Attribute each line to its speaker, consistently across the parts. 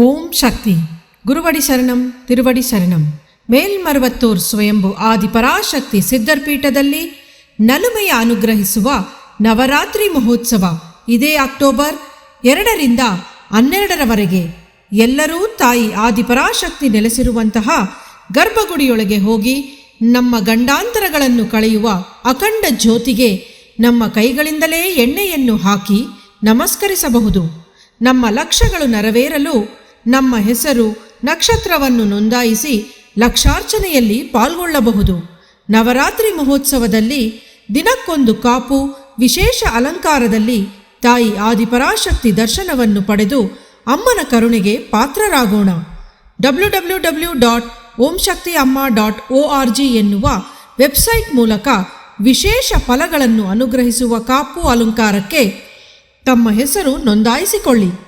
Speaker 1: ಓಂ ಶಕ್ತಿ. ಗುರುವಡಿ ಶರಣಂ, ತಿರುವಡಿ ಶರಣಂ. ಮೇಲ್ಮರವತ್ತೂರ್ ಸ್ವಯಂಭು ಆದಿಪರಾಶಕ್ತಿ ಸಿದ್ಧರ್ಪೀಠದಲ್ಲಿ ನಲುಮೆಯ ಅನುಗ್ರಹಿಸುವ ನವರಾತ್ರಿ ಮಹೋತ್ಸವ ಇದೇ ಅಕ್ಟೋಬರ್ ಎರಡರಿಂದ ಹನ್ನೆರಡರವರೆಗೆ. ಎಲ್ಲರೂ ತಾಯಿ ಆದಿಪರಾಶಕ್ತಿ ನೆಲೆಸಿರುವಂತಹ ಗರ್ಭಗುಡಿಯೊಳಗೆ ಹೋಗಿ ನಮ್ಮ ಗಂಡಾಂತರಗಳನ್ನು ಕಳೆಯುವ ಅಖಂಡ ಜ್ಯೋತಿಗೆ ನಮ್ಮ ಕೈಗಳಿಂದಲೇ ಎಣ್ಣೆಯನ್ನು ಹಾಕಿ ನಮಸ್ಕರಿಸಬಹುದು. ನಮ್ಮ ಲಕ್ಷ್ಯಗಳು ನೆರವೇರಲು ನಮ್ಮ ಹೆಸರು ನಕ್ಷತ್ರವನ್ನು ನೋಂದಾಯಿಸಿ ಲಕ್ಷಾರ್ಚನೆಯಲ್ಲಿ ಪಾಲ್ಗೊಳ್ಳಬಹುದು. ನವರಾತ್ರಿ ಮಹೋತ್ಸವದಲ್ಲಿ ದಿನಕ್ಕೊಂದು ಕಾಪು, ವಿಶೇಷ ಅಲಂಕಾರದಲ್ಲಿ ತಾಯಿ ಆದಿಪರಾಶಕ್ತಿ ದರ್ಶನವನ್ನು ಪಡೆದು ಅಮ್ಮನ ಕರುಣೆಗೆ ಪಾತ್ರರಾಗೋಣ. W W W dot Om Amma dot O R G ಎನ್ನುವ ವೆಬ್ಸೈಟ್ ಮೂಲಕ ವಿಶೇಷ ಫಲಗಳನ್ನು ಅನುಗ್ರಹಿಸುವ ಕಾಪು ಅಲಂಕಾರಕ್ಕೆ ತಮ್ಮ ಹೆಸರು ನೋಂದಾಯಿಸಿಕೊಳ್ಳಿ.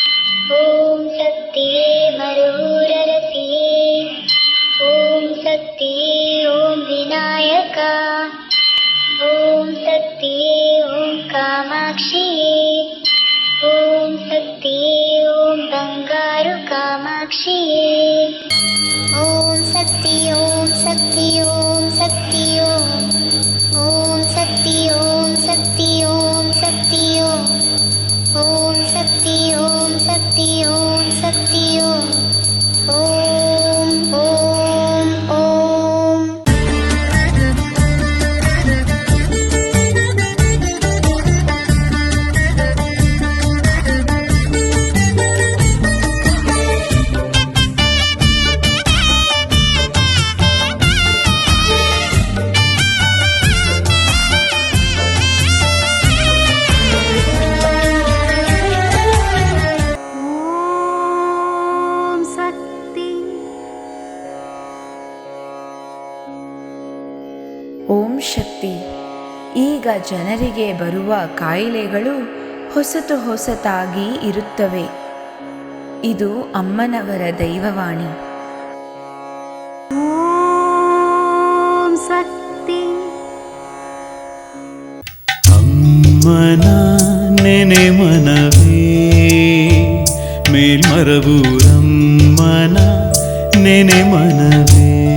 Speaker 2: ॐ सत्ये लि ॐ
Speaker 3: सत्ये ಶಕ್ತಿ ಈಗ ಜನರಿಗೆ ಬರುವ ಕಾಯಿಲೆಗಳು ಹೊಸತು ಹೊಸತಾಗಿ ಇರುತ್ತವೆ. ಇದು ಅಮ್ಮನವರ ದೈವವಾಣಿ.
Speaker 2: ಓಂ ಶಕ್ತಿ
Speaker 4: ಅಮ್ಮನ ನೆನೆ ಮನವೇ ಮೇಲ್ಮರವು ನೆನೆ ಮನವೇ.